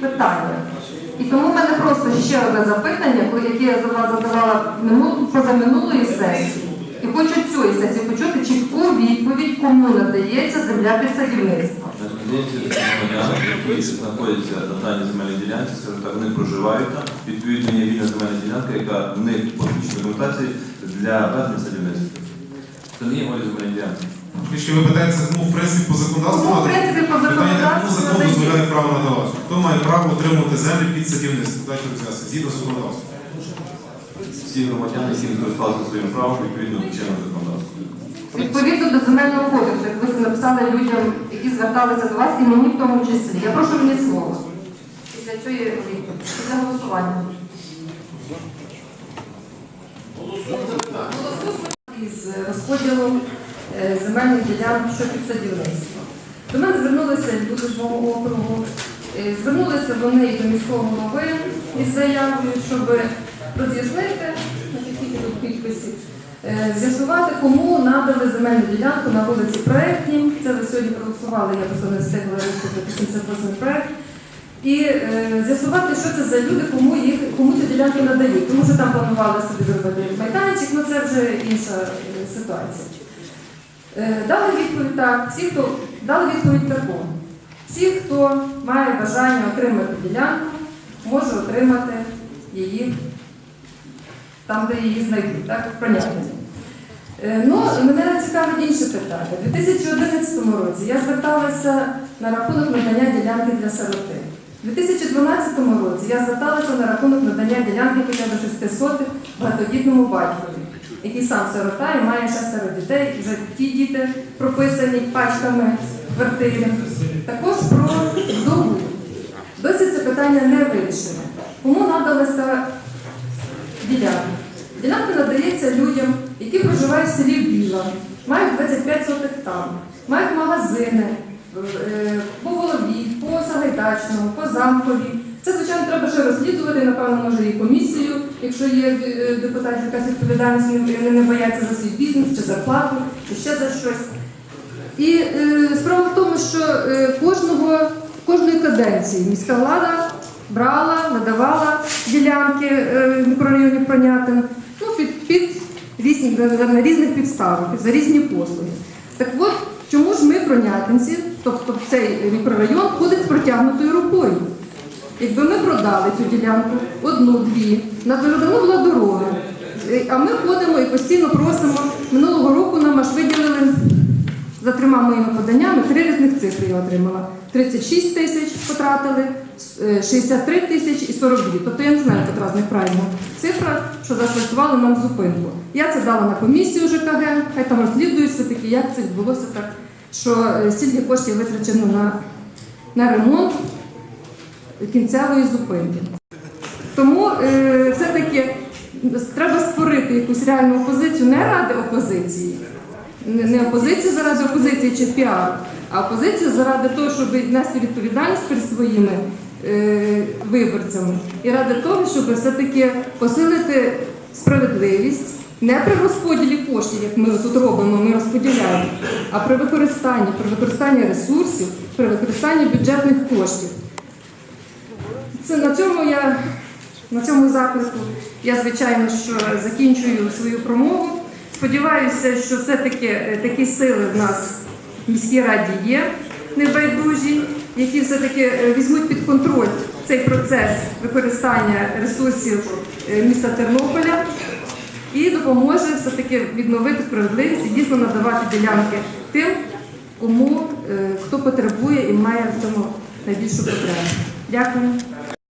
питання. І тому в мене просто ще одне запитання, яке я за вас задавала позаминулої сесії. І хочу цієї сесії почути чітку відповідь, кому надається земля під садівництво. Громадяни, які знаходяться на даній земельній ділянці, скажімо так, вони проживають там. Відповідно, є вільна земельна ділянка, яка в них по технічній документації для ведення садівництва. Це не є волі земельної. Якщо ви питаєте, ну, в принципі, по законодавству, Тому, в принципі, по питання, кому закон надається. дозволяє право надавати? Хто має право отримувати землю під садівництво? Дайте роз'яснення, згідно законодавства. Всі громадяни, які не скористалися своїм правом, відповідно до чинного законодавства. Відповідно до земельного кодексу, як ви це написали людям, які зверталися до вас, і мені в тому числі. Я прошу мені слово. Після цієї після голосування. Із розподілом е, земельних ділянок що під садівництво. До мене звернулися люди з мого округу. Е, Звернулися вони до міського голови із заявою, щоб роз'яснити, тут підписів, е, з'ясувати, кому надали земельну ділянку на вулиці Проектній. Це ви сьогодні проголосували, я просто не встигла виступити 78 проект. І е, з'ясувати, що це за люди, кому їх кому цю ділянку надають. Тому що там планували собі зробити це вже інша е, ситуація. Е, дали відповідь так, всі, хто дали відповідь таку. Всі, хто має бажання отримати ділянку, може отримати її там, де її знайдуть, так, в Пронятині. Е, Ну, мене цікавить інше питання. У 2011 році я зверталася на рахунок надання ділянки для сироти. У 2012 році я зверталася на рахунок надання ділянки хоча б 6 сотих багатодітному батькові, який сам сирота і має шестеро дітей. Вже ті діти прописані пачками в квартирі. Також про вдову. Досі це питання не вирішено. Кому надалася ділянка? Ділянка надається людям, які проживають в селі Біла, мають 25 сотих там, мають магазини е, по голові, по Сагайдачному, по замкові. Це, звичайно, треба ще розслідувати, напевно, може і комісію, якщо є е, депутатів якась відповідальність, вони не бояться за свій бізнес чи зарплату, чи ще за щось. І е, справа в тому, що е, кожного, кожної каденції міська влада брала, надавала ділянки е, мікрорайоні Пронятин ну, під, під різні, на різних підставах, за різні послуги. Так от, чому ж ми, пронятинці, тобто цей мікрорайон, ходить з протягнутою рукою? Якби ми продали цю ділянку, одну-дві, вже давно була дорога. Е, А ми ходимо і постійно просимо. Минулого року нам аж виділили за трьома моїми поданнями три різних цифри я отримала. 36 тисяч потратили, е, 63 тисячі і 42. Тобто я не знаю, яка з них правильна цифра, що заасфальтували нам зупинку. Я це дала на комісію ЖКГ, хай там розслідують все-таки, як це відбулося так, що е, стільки коштів витрачено на, на ремонт кінцевої зупинки. Тому е, все-таки треба створити якусь реальну опозицію не ради опозиції, не опозиція заради опозиції чи піар, а опозиція заради того, щоб нести відповідальність перед своїми е, виборцями і ради того, щоб все-таки посилити справедливість не при розподілі коштів, як ми тут робимо, ми розподіляємо, а при використанні, при використанні ресурсів, при використанні бюджетних коштів. Це на цьому я на цьому заклику я звичайно що закінчую свою промову. Сподіваюся, що все-таки е, такі сили в нас в міській раді є небайдужі, які все-таки е, візьмуть під контроль цей процес використання ресурсів е, міста Тернополя і допоможе все-таки відновити справедливість і дійсно надавати ділянки тим, кому хто потребує і має в цьому найбільшу потребу. Дякую.